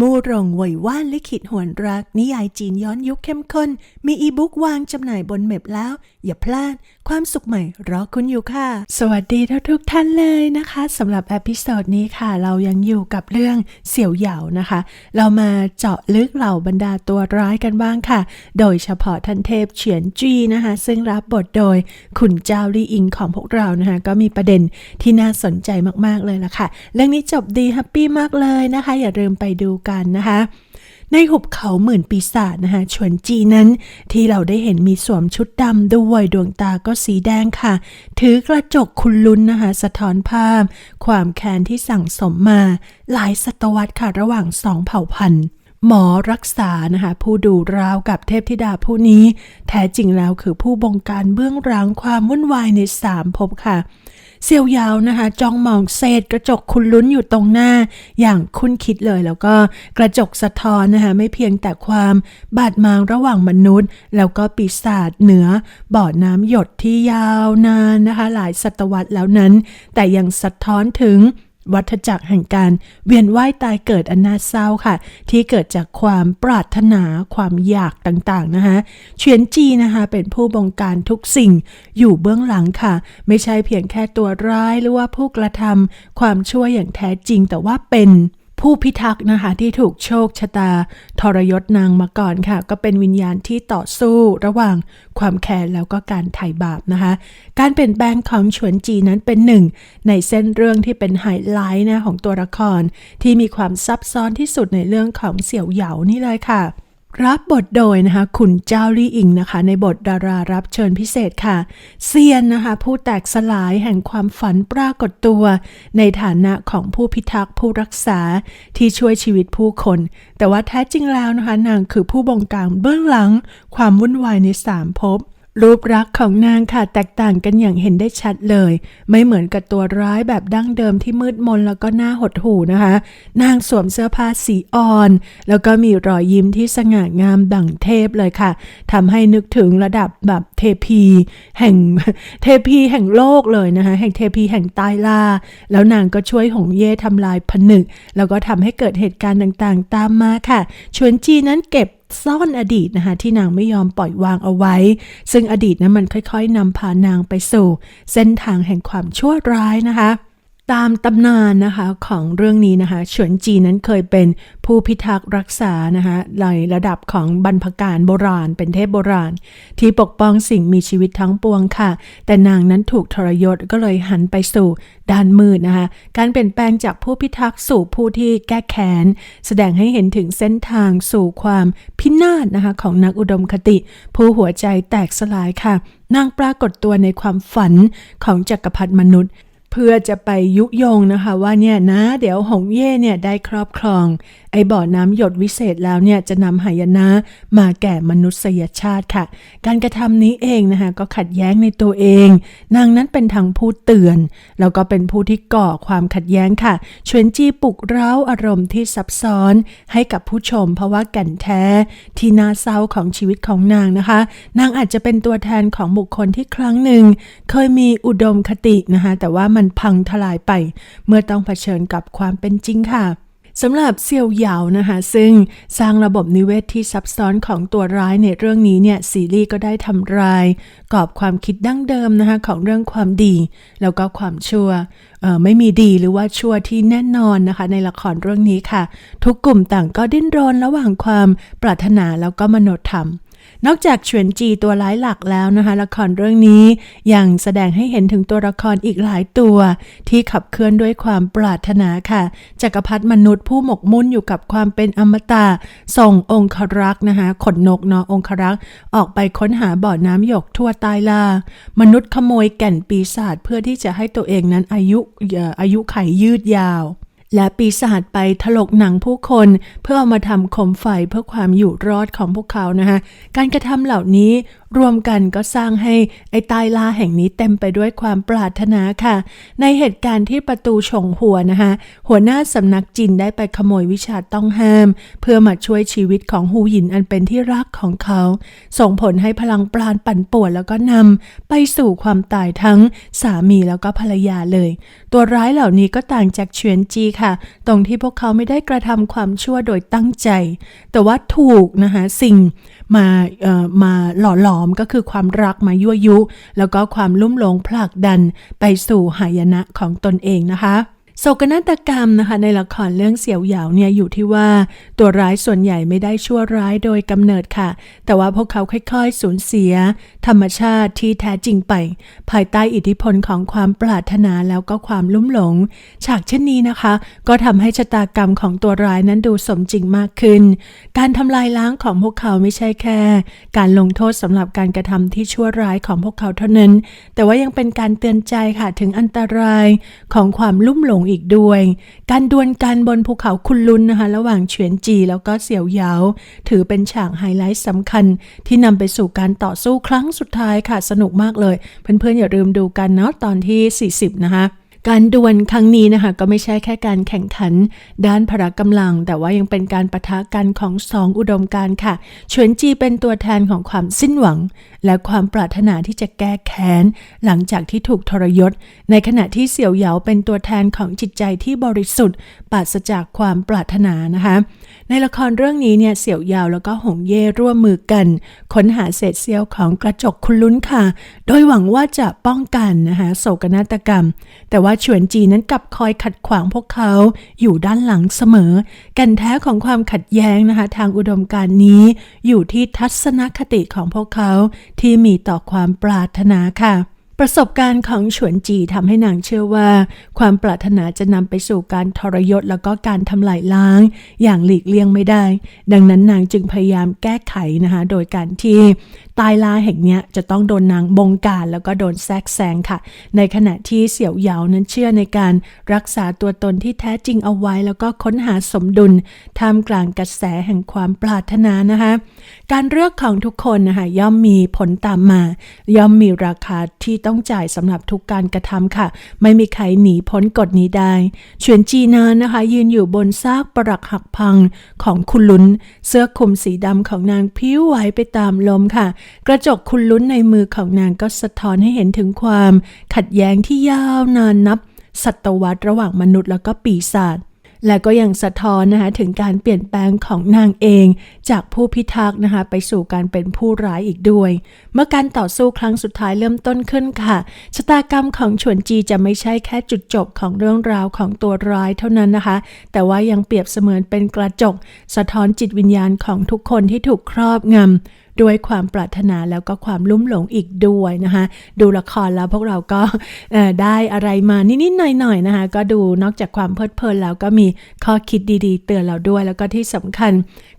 มูรงไหวยว่านลิขิตหวนรัก นิยายจีนย้อนยุคเข้มข้น มีอีบุ๊กวางจำหน่ายบนเม็บแล้ว อย่าพลาด ความสุขใหม่รอคุณอยู่ค่ะ สวัสดีทุกทุกท่านเลยนะคะสำหรับอพิโซดนี้ค่ะ เรายังอยู่กับเรื่องเสี่ยวเหยานะคะ เรามาเจาะลึกเหล่าบรรดาตัวร้ายกันบ้างค่ะ โดยเฉพาะทันเทพเฉียนจีนะคะ ซึ่งรับบทโดยขุนเจ้าลี่อิงของพวกเรานะคะ ก็มีประเด็นที่น่าสนใจมากๆเลยละค่ะ เรื่องนี้จบดีแฮปปี้มากเลยนะคะ อย่าลืมไปดูกันนะคะในหุบเขาหมื่นปีศาจนะคะชวนจีนั้นที่เราได้เห็นมีสวมชุดดำด้วยดวงตาก็สีแดงค่ะ ถือกระจกคุณลุ้นนะคะสะท้อนภาพ ความแค้นที่สั่งสมมา หลายศตวรรษค่ะระหว่างสองเผ่าพันธุ์ หมอรักษานะคะผู้ดูราวกับเทพธิดาผู้นี้ แท้จริงแล้วคือผู้บงการเบื้องหลังความวุ่นวายในสามภพค่ะ เซียวยาวนะคะ จ้องมองเศษกระจกคุณลุ้นอยู่ตรงหน้า อย่างคุ้นคิดเลย แล้วก็กระจกสะท้อนนะคะ ไม่เพียงแต่ความบาดหมางระหว่างมนุษย์ แล้วก็ปีศาจเหนือบ่อน้ำหยดที่ยาวนานนะคะ หลายศตวรรษแล้วนั้น แต่ยังสะท้อนถึง วัฏจักรแห่งการเวียนว่ายตายเกิดอันน่าเศร้าค่ะ ที่เกิดจากความปรารถนาความอยากต่างๆนะคะเฉียนจีนะคะเป็นผู้บงการทุกสิ่งอยู่เบื้องหลังค่ะ ไม่ใช่เพียงแค่ตัวร้ายหรือว่าผู้กระทำความชั่วอย่างแท้จริงแต่ว่าเป็น ผู้พิทักษ์นะคะที่ถูกโชคชะตา ทรยศนางมาก่อนค่ะ ก็เป็นวิญญาณที่ต่อสู้ระหว่างความแค้นแล้วก็การไถ่บาปนะคะ การเปลี่ยนแปลงของฉวนจีนั้นเป็นหนึ่ง ในเส้นเรื่องที่เป็นไฮไลท์นะของตัวละคร ที่มีความซับซ้อนที่สุดในเรื่องของเสี่ยวเหยานี่เลยค่ะ รับบทโดยนะคะขุนเจ้าลี่อิงนะคะ ในบทดารารับเชิญพิเศษค่ะ เซียนนะคะ ผู้แตกสลายแห่งความฝันปรากฏตัว ในฐานะของผู้พิทักษ์ผู้รักษาที่ช่วยชีวิตผู้คน แต่ว่าแท้จริงแล้วนะคะ นางคือผู้บงการเบื้องหลัง ความวุ่นวายในสามภพ รูปรักษณ์ของนางค่ะแตกต่างกันอย่างเห็นได้ชัดเลย ไม่เหมือนกับตัวร้ายแบบดั้งเดิมที่มืดมนแล้วก็หน้าหดหูนะคะ นางสวมเสื้อผ้าสีอ่อน แล้วก็มีรอยยิ้มที่สง่างามดั่งเทพเลยค่ะทำให้นึกถึงระดับแบบเทพี แห่งเทพีแห่งโลกเลยนะคะแห่งเทพีแห่งใต้ลาแล้วนางก็ช่วยหงเย่ทำลายผนึก แล้วก็ทำให้เกิดเหตุการณ์ต่างๆ ตามมาค่ะชวนจีนั้นเก็บ ซ่อนอดีตนะคะที่นางไม่ยอมปล่อยวางเอาไว้ ซึ่งอดีตนั้นมันค่อยๆนำพานางไปสู่ เส้นทางแห่งความชั่วร้ายนะคะ ตามตำนานนะคะของเรื่องนี้นะคะเฉวนจีนั้นเคยเป็นผู้พิทักษ์รักษานะคะในระดับของบรรพการโบราณ เป็นเทพโบราณ ที่ปกป้องสิ่งมีชีวิตทั้งปวงค่ะ แต่นางนั้นถูกทรยศก็เลยหันไปสู่ด้านมืดนะคะการเปลี่ยนแปลงจากผู้พิทักษ์สู่ผู้ที่แก้แค้น แสดงให้เห็นถึงเส้นทางสู่ความพินาศนะคะของนักอุดมคติ ผู้หัวใจแตกสลายค่ะนางปรากฏตัวในความฝันของจักรพรรดิมนุษย์ เพื่อจะไปยุยงนะคะว่าเนี่ยนะ เดี๋ยวหงเย่เนี่ยได้ครอบครอง ไอ้บ่อน้ำหยดวิเศษแล้วเนี่ยจะนำหายนะมาแก่มนุษยชาติค่ะ การกระทำนี้เองนะคะก็ขัดแย้งในตัวเอง นางนั้นเป็นทั้งผู้เตือน แล้วก็เป็นผู้ที่ก่อความขัดแย้งค่ะชวนจีปลุกเร้าอารมณ์ที่ซับซ้อนให้กับผู้ชม เพราะว่าแก่นแท้ที่น่าเศร้าของชีวิตของนางนะคะ นางอาจจะเป็นตัวแทนของบุคคลที่ครั้งหนึ่งเคยมีอุดมคตินะคะแต่ว่ามันพังทลายไป เมื่อต้องเผชิญกับความเป็นจริงค่ะสำหรับเซียวเหยานะคะซึ่งสร้างระบบนิเวศที่ซับซ้อนของตัวร้ายในเรื่องนี้เนี่ยซีรีส์ก็ได้ทำลายกรอบความคิดดั้งเดิมนะคะของเรื่องความดี แล้วก็ความชั่วเอ่อไม่มีดีหรือว่าชั่วที่แน่นอนนะคะ ในละครเรื่องนี้ค่ะ ทุกกลุ่มต่างก็ดิ้นรนระหว่างความปรารถนาแล้วก็มโนธรรม นอกจากเฉวนจีตัวร้ายหลักแล้วนะคะละครเรื่องนี้ยังแสดงให้เห็นถึงตัวละครอีกหลายตัว ที่ขับเคลื่อนด้วยความปรารถนาค่ะจักรพรรดิมนุษย์ผู้หมกมุ่นอยู่กับความเป็นอมตะส่งองครักษ์นะคะขนนกเนาะองครักษ์ออกไปค้นหาบ่อน้ำหยกทั่วใต้ลามนุษย์ขโมยแก่นปีศาจเพื่อที่จะให้ตัวเองนั้นอายุเอ่ออายุไขยืดยาว และปีศาจไปถลกหนังผู้คน เพื่อเอามาทำโคมไฟเพื่อความอยู่รอดของพวกเขานะคะการกระทำเหล่านี้รวมกันก็สร้างให้ไอ้ใต้ลาแห่งนี้เต็มไปด้วยความปรารถนาค่ะ ในเหตุการณ์ที่ประตูฉงหัวนะคะหัวหน้าสำนักจินได้ไปขโมยวิชาต้องห้าม เพื่อมาช่วยชีวิตของฮูหยินอันเป็นที่รักของเขา ส่งผลให้พลังปราณปั่นป่วนแล้วก็นำไปสู่ความตายทั้งสามีแล้วก็ภรรยาเลย ตัวร้ายเหล่านี้ก็ต่างจากเฉียนจีค่ะค่ะ ตรงที่พวกเขาไม่ได้กระทำความชั่วโดยตั้งใจ แต่ว่าถูกนะคะสิ่งมาเอ่อมาหล่อหลอมก็คือความรักมายั่วยุ แล้วก็ความลุ่มหลงผลักดันไปสู่หายนะของตนเองนะคะ โศกนาฏกรรมนะคะในละครเรื่องเสี่ยวหยาวเนี่ยอยู่ที่ว่าตัวร้ายส่วนใหญ่ไม่ได้ชั่วร้ายโดยกำเนิดค่ะ แต่ว่าพวกเขาค่อยๆ สูญเสีย ธรรมชาติที่แท้จริงไป ภายใต้อิทธิพลของความปรารถนาแล้วก็ความลุ่มหลง ฉากเช่นนี้นะคะ ก็ทำให้ชะตากรรมของตัวร้ายนั้นดูสมจริงมากขึ้น การทำลายล้างของพวกเขาไม่ใช่แค่ การลงโทษสำหรับการกระทำที่ชั่วร้ายของพวกเขาเท่านั้น แต่ว่ายังเป็นการเตือนใจค่ะถึงอันตรายของความลุ่มหลงอีกด้วย การดวลกันบนภูเขาคุนลุนนะคะ ระหว่างเฉวียนจีแล้วก็เสี่ยวเหยาถือเป็นฉากไฮไลท์สำคัญ ที่นำไปสู่การต่อสู้ครั้งสุดท้ายค่ะ สนุกมากเลย เพื่อนๆอย่าลืมดูกันเนาะตอนที่ 40 นะคะ การดวลครั้งนี้นะคะก็ไม่ใช่แค่การแข่งขันด้านพละกำลัง แต่ว่ายังเป็นการประทะกันของสองอุดมการค่ะเฉวนจีเป็นตัวแทนของความสิ้นหวัง และความปรารถนาที่จะแก้แค้น หลังจากที่ถูกทรยศ ในขณะที่เสี่ยวเหยาเป็นตัวแทนของจิตใจที่บริสุทธิ์ปราศจากความปรารถนานะคะ ในละครเรื่องนี้เนี่ยเสี่ยวเหยาแล้วก็หงเย่ร่วมมือกัน ค้นหาเศษเสี้ยวของกระจกคุณลุ้นค่ะ โดยหวังว่าจะป้องกันนะคะโศกนาฏกรรม แต่ว่าฉวนจีนั้นกลับคอยขัดขวางพวกเขาอยู่ด้านหลังเสมอ กันแท้ของความขัดแย้งนะคะ ทางอุดมการนี้ อยู่ที่ทัศนคติของพวกเขาที่มีต่อความปรารถนาค่ะ ประสบการณ์ของฉวนจีทำให้นางเชื่อว่า ความปรารถนาจะนำไปสู่การทรยศแล้วก็การทำลายล้าง อย่างหลีกเลี่ยงไม่ได้ ดังนั้นนางจึงพยายามแก้ไขนะคะ โดยการที่ตายลาแห่งเนี้ยจะต้องโดนนางบงการแล้วก็โดนแทรกแซงค่ะ ในขณะที่เสี่ยวเหยานั้นเชื่อในการรักษาตัวตนที่แท้จริงเอาไว้ แล้วก็ค้นหาสมดุลท่ามกลางกระแสแห่งความปรารถนานะคะ การเลือกของทุกคนนะคะย่อมมีผลตามมา ย่อมมีราคาที่ต้องจ่ายสำหรับทุกการกระทำค่ะ ไม่มีใครหนีพ้นกฎนี้ได้เฉวียนจีนานนะคะ ยืนอยู่บนซากปรักหักพังของคุณลุน เสื้อคลุมสีดำของนางพิ้วไหวไปตามลมค่ะ กระจกคุณลุนในมือของนางก็สะท้อนให้เห็นถึงความ ขัดแย้งที่ยาวนานนับศตวรรษระหว่างมนุษย์แล้วก็ปีศาจ และก็ยังสะท้อนนะคะถึงการเปลี่ยนแปลงของนางเอง จากผู้พิทักษ์นะคะไปสู่การเป็นผู้ร้ายอีกด้วย เมื่อการต่อสู้ครั้งสุดท้ายเริ่มต้นขึ้นค่ะชะตากรรมของฉวนจีจะไม่ใช่แค่จุดจบของเรื่องราวของตัวร้ายเท่านั้นนะคะ แต่ว่ายังเปรียบเสมือนเป็นกระจก สะท้อนจิตวิญญาณของทุกคนที่ถูกครอบงำ ด้วยความปรารถนาแล้วก็ความลุ่มหลงอีกด้วยนะคะดูละครแล้วพวกเราก็ได้อะไรมานิดๆหน่อยๆนะคะก็ดูนอกจากความเพลิดเพลินแล้วก็มีข้อคิดดีๆ เตือนเราด้วย แล้วก็ที่สำคัญ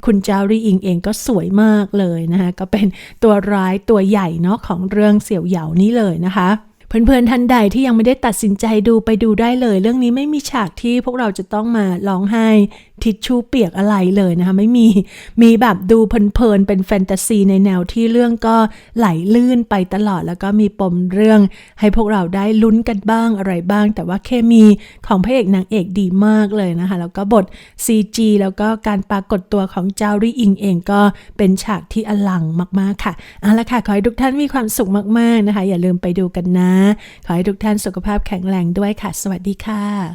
คุณเจ้ารีอิงเองก็สวยมากเลยนะคะก็เป็นตัวร้ายตัวใหญ่เนาะของเรื่องเสี่ยวเหยานี้เลยนะคะเพื่อนๆท่านใดที่ยังไม่ได้ตัดสินใจดูไปดูได้เลย เรื่องนี้ไม่มีฉากที่พวกเราจะต้องมาร้องไห้ทิชชู่เปียกอะไรเลยนะคะไม่มีมีแบบดูเพลินๆเป็นแฟนตาซีในแนวที่เรื่องก็ไหลลื่นไปตลอดแล้วก็มีปมเรื่อง ให้พวกเราได้ลุ้นกันบ้างอะไรบ้าง แต่ว่าเคมีของพระเอกนางเอกดีมากเลยนะคะ แล้วก็บท CG แล้วก็การปรากฏตัวของเจ้ารีอิงเองก็เป็นฉากที่อลังมากๆค่ะเอาละค่ะ ขอให้ทุกท่านมีความสุขมากๆนะคะ อย่าลืมไปดูกันนะ ขอให้ทุกท่านสุขภาพแข็งแรงด้วยค่ะ สวัสดีค่ะ